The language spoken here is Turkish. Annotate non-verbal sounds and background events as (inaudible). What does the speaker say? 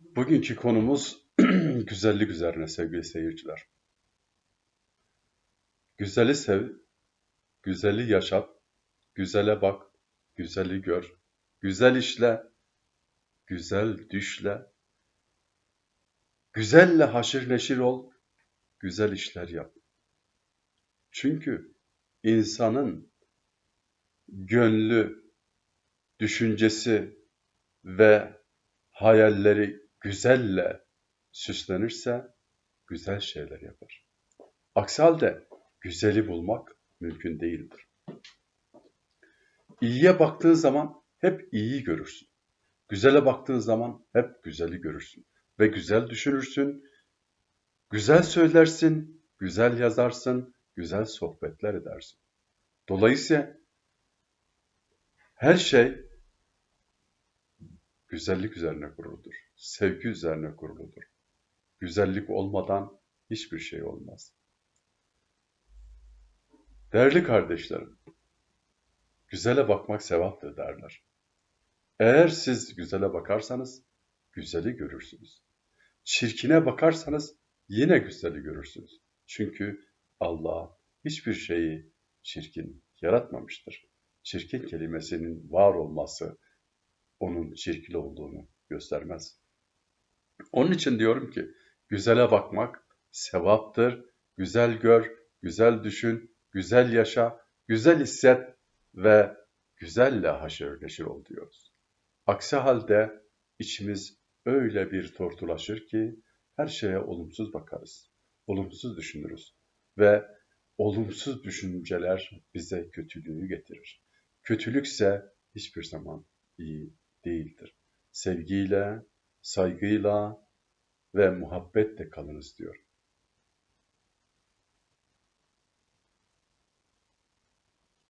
Bugünkü konumuz (clears throat) güzellik üzerine sevgili seyirciler. Güzeli sev, güzeli yaşat, güzele bak, güzeli gör, güzel işle, güzel düşle, güzelle haşır neşir ol, güzel işler yap. Çünkü insanın gönlü, düşüncesi ve hayalleri güzelle süslenirse güzel şeyler yapar. Aksi halde güzeli bulmak mümkün değildir. İyiye baktığın zaman hep iyiyi görürsün. Güzele baktığın zaman hep güzeli görürsün. Ve güzel düşünürsün, güzel söylersin, güzel yazarsın, güzel sohbetler edersin. Dolayısıyla her şey güzellik üzerine kuruludur. Sevgi üzerine kuruludur. Güzellik olmadan hiçbir şey olmaz. Değerli kardeşlerim, güzele bakmak sevaptır derler. Eğer siz güzele bakarsanız, güzeli görürsünüz. Çirkine bakarsanız yine güzeli görürsünüz. Çünkü Allah hiçbir şeyi çirkin yaratmamıştır. Çirkin kelimesinin var olması onun çirkin olduğunu göstermez. Onun için diyorum ki güzele bakmak sevaptır. Güzel gör, güzel düşün, güzel yaşa, güzel hisset ve güzelle haşır neşir ol diyoruz. Aksi halde içimiz öyle bir tortulaşır ki her şeye olumsuz bakarız, olumsuz düşünürüz ve olumsuz düşünceler bize kötülüğü getirir. Kötülükse hiçbir zaman iyi değildir. Sevgiyle, saygıyla ve muhabbetle kalınız diyor.